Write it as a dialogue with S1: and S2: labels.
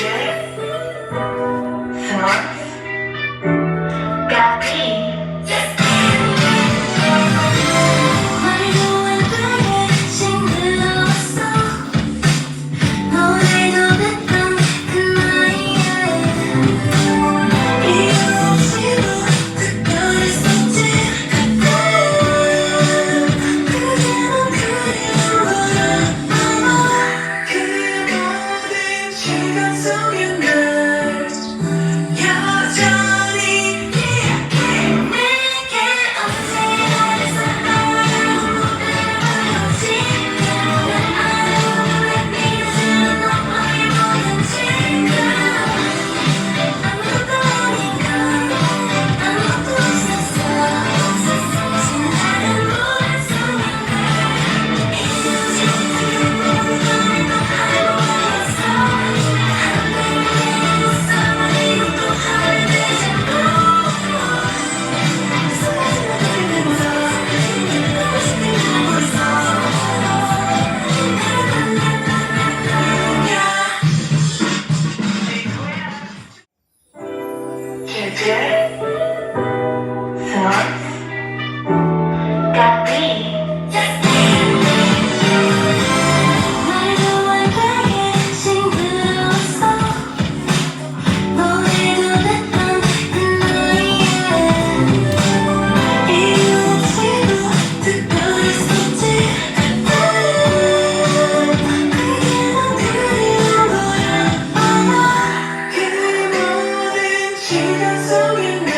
S1: Yeah. Yeah.
S2: 시간 속에